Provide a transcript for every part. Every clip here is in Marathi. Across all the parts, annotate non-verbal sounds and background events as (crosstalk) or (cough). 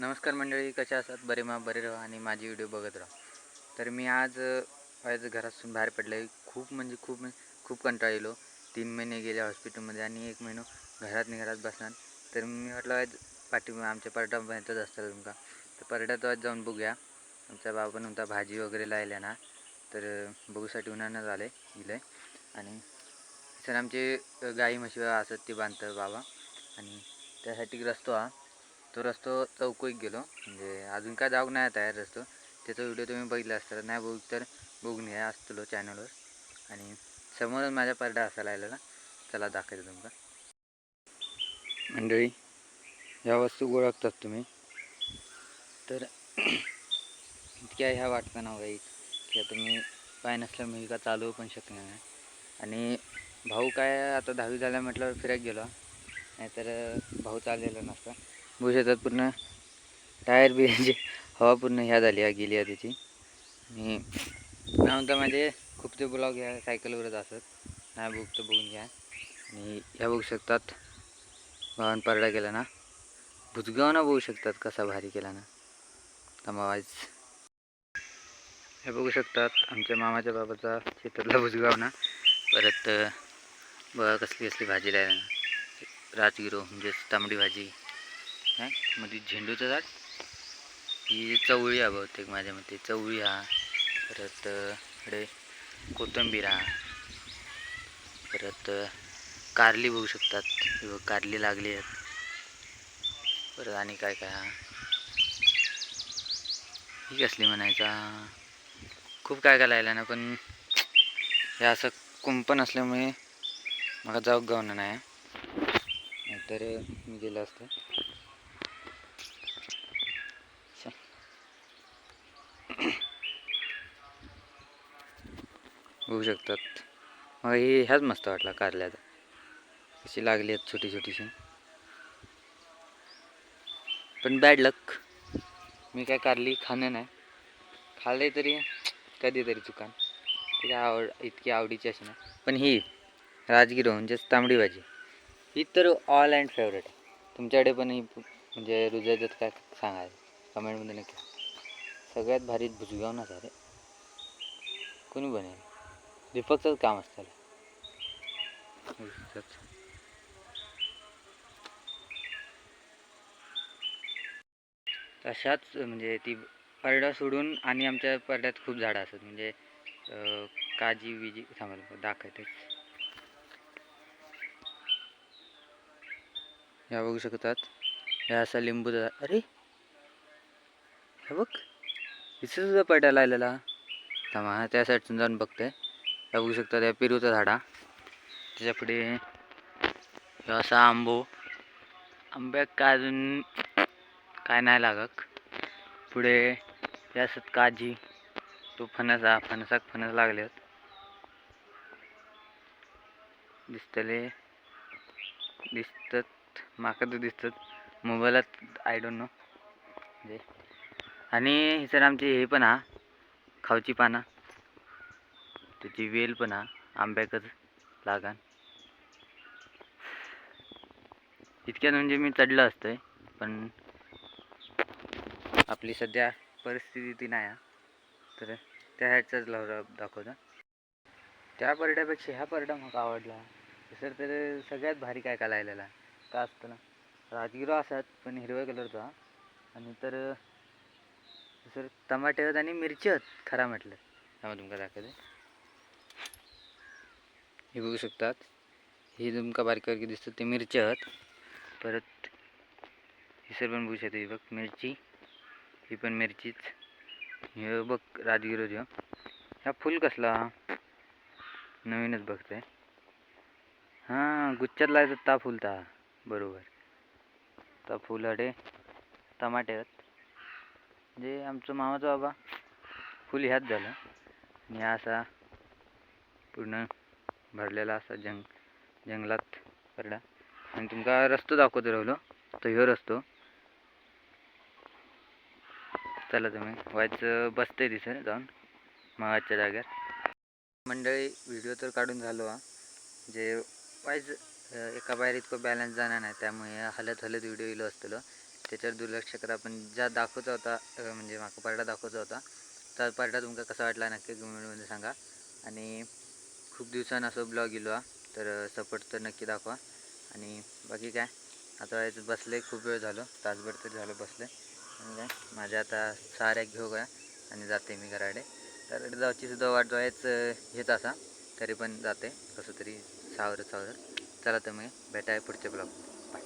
नमस्कार मंडळी कशा असतात बरे मा बरे राहा आणि माझी व्हिडिओ बघत राहा. तर मी आज आज घरातून बाहेर पडले खूप म्हणजे खूप खूप कंटाळ येलो तीन महिने गेले हॉस्पिटलमध्ये आणि एक महिनो घरात नाही घरात बसणार. तर मी म्हटलं आज पाठी आमच्या परडा माहीतच असतात तुमका. तर परड्यात आज जाऊन बघूया. आमचा बाबा नव्हता भाजी वगैरे लायल्या ना. तर बघूसाठी उन्हानं झाले गेलं आणि सर आमचे गाई म्हशी असत ते बांधतं बाबा. आणि त्यासाठी रस्तो हा. तो रस्तो चौकोईत गेलो. म्हणजे अजून काय जाऊ नाही तयार रस्तो. त्याचा व्हिडिओ तुम्ही बघितला असता नाही बघू तर बघून घ्या असतो चॅनलवर आणि समोरच माझ्या परडा असायला आलेला चला दाखवतो तुमका मंडळी ह्या वस्तू ओळखतात तुम्ही. तर (clears throat) इतक्या ह्या वाटतं ना काही की आता मी पाय नसल्यामुळे का चालवू पण शकणार नाही. आणि भाऊ काय आता दहावी झाल्या म्हटल्यावर फिरायला गेलो. नाहीतर भाऊ चाललेला नसता. बघू शकतात पूर्ण टायर बी (laughs) हवा पूर्ण ह्या झाली आहे गेली आहे त्याची. आणि म्हणता माझे खूप ते ब्लॉग ह्या सायकलवरच असत नाही बघ तर बघून घ्या. आणि ह्या बघू शकतात भावान परडा केला ना. भुजगाव ना बघू शकतात कसा भारी केला ना. तमावाज हे बघू शकतात आमच्या मामाच्या बाबाचा शेतातला भुजगाव ना परत बघा कसली कसली भाजी लायला ना. राजगिरो म्हणजे तांबडी भाजी. हां? मध्ये झेंडूचं झाड? ही चवळी हा बहुतेक माझ्या मते चवळी हा. परत इकडे कोथिंबीर हा. परत कारली बघू शकतात. कारली लागली आहेत. परत आणि काय काय हा? ही कसली म्हणायचा खूप काय काय लायला ना पण हे असं कुंपण असल्यामुळे मला जाऊ गावणं नाही तर मी गेलं असतं. होऊ शकतात. मग हे ह्याच मस्त वाटला कारल्याचा. कशी लागली आहेत छोटी छोटीशी. पण बॅड लक मी काय कारली खाणं नाही. खाल्ले तरी कधीतरी चुकान. ती काय आवड इतकी आवडीची अशी ना पण ही राजगिरो म्हणजेच तांबडी भाजी. ही तर ऑल अँड फेवरेट आहे. तुमच्याकडे पण ही म्हणजे रुजायचं काय सांगाल? कमेंटमध्ये नक्की. सगळ्यात भारी भुजगाव ना रे कोणी बनेल दीपकचंच काम असतं. तशाच म्हणजे ती परडा सोडून आणि आमच्या परड्यात खूप झाडं असतात. म्हणजे काजी विजी थांबायला दाखवतेच या बघू शकतात. हे असा लिंबू अरे! हे बघ. इथे सुद्धा पडा लायलेला थांबा हा त्या साईडून जाऊन बघते. या बघू शकता त्या पेरूचा झाडा. त्याच्या पुढे हे असा आंबो. आंब्याक काय अजून काय नाही लागत. पुढे हे असत काजी. तो फणसा फणसाक फणस लागलेत. दिसतले दिसतात माका तर दिसतात. मोबाईलात आय डोंट नो म्हणजे आणि हे सर आमची हे पण हा खावची पाना. त्याची वेल पण हा आंब्याकच लागान. इतक्यात म्हणजे मी चढलं असतंय पण आपली सध्या परिस्थिती ती नाही तर त्या ह्याचाच लावला दाखवता. त्या परड्यापेक्षा ह्या परडा मला आवडला. सर तर सगळ्यात भारी काय काय लायलेला का असतं ना? राजगिरो असतात पण हिरव्या कलरचा आणि तर सर टमाटे आणि मिरची खरा म्हटलं. त्यामुळे तुमका दाखवते. हे बघू शकतात. ही तुमका बारीक बारीक दिसतात. ते मिरची आहेत. परत ही सर पण बघू शकते. ही बघ मिरची. ही पण मिरचीच. हे बघ राजगिरो जो ह्या फुल कसला? नवीनच बघतंय. हां गुच्छात लायचं ता फुलता बरोबर. ता फुल हडे टमाटे आहेत. जे आमचं मामाचा बाबा फुल ह्याच झालं. आणि असा पूर्ण भरलेला असा जंग जंगलात परडा आणि तुमका रस्तो दाखवतो राहिलो तो ह्यो रस्तो. चला तुम्ही व्हायचं बसते दिसेल जाऊन मागाच्या जाग्यात मंडळी व्हिडिओ तर काढून झालो हा. जे वाईज एका बाहेर इतकं बॅलन्स जाणार नाही त्यामुळे हलत हलत व्हिडिओ येलो असतलो. त्याच्यावर दुर्लक्ष करा पण ज्या दाखवचा होता म्हणजे म्हाका परडा दाखवचा होता त्या परडा तुमका कसा वाटला नक्की कमेंटमध्ये सांगा. आणि खूप दिवसानं असं ब्लॉग गेलो हा. तर सपोर्ट तर नक्की दाखवा. आणि बाकी काय? आता याच्यात बसले खूप वेळ झालो. तासभर तरी झालं बसले. आणि काय? माझ्या आता साऱ्या घेऊ का आणि जाते मी घराकडे. तर जाऊची सुद्धा वाट जायच हेच असा. तरी पण जाते. कसं तरी सावर सावर चला तर मग भेटाय पुढचे ब्लॉग बाय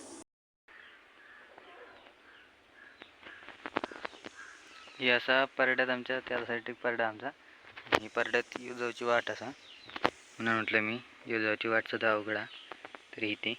असा परड्यात आमच्या त्यासाठी परडा आमचा. आणि परड्यात येऊ जाऊची वाट असा. म्हणून म्हटलं मी जेजुरीची जाऊची वाट सुद्धा अवघडा तरी इथे